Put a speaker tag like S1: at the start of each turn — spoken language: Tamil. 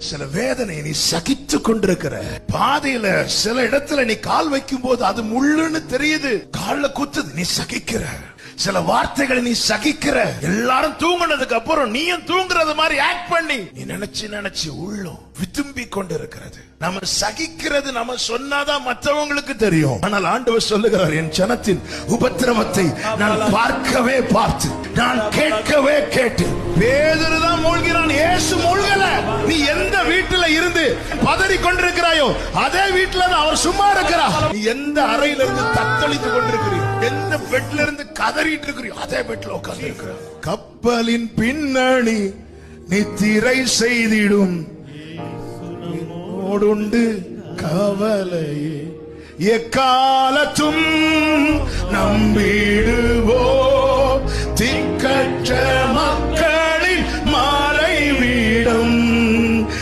S1: சில வேதனை நீ சகித்து கொண்டிருக்கிற. பாதையில சில இடத்துல நீ கால் வைக்கும் போது அது முள்ளுன்னு தெரியுது. கால்ல குத்துது நீ சகிக்கிற. சில வார்த்தைகளை நீ சகிக்கிற. எல்லாரும் தூங்கினதுக்கு அப்புறம் நீயும் தூங்குறது மாதிரி ஆக்ட் பண்ணி நீ நினைச்சு நினைச்சு உள்ளும் வித்தும்பி கொண்டு இருக்கிறது நம்ம சகிக்கிறது நம்ம சொன்னாதான் மற்றவங்களுக்கு தெரியும். ஆனால் ஆண்டவர் சொல்லுகிறார் என் ஜனத்தின் உபத்திரவத்தை நான் பார்க்கவே பார்த்து நான் கேட்கவே கேட்டு. பேதுரு தான் மூழ்கிறான் வீட்டுல இருந்து பதறி கொண்டிருக்கிறாயோ அதே வீட்டுல தான் அவர் சும்மா இருக்கிறார். நீ எந்த அறையில இருந்து தத்தளித்து கொண்டிருக்கிறீ எந்த பெட்ல இருந்து கதறிட்டு இருக்கிறியோ அதே பெட்ல உட்கார்ந்து இருக்கிற கப்பலின் பின்னணி நித்திரை செய்திடும். ஓடுண்டு கவலையே. எக்காலத்தும் நம்பிடு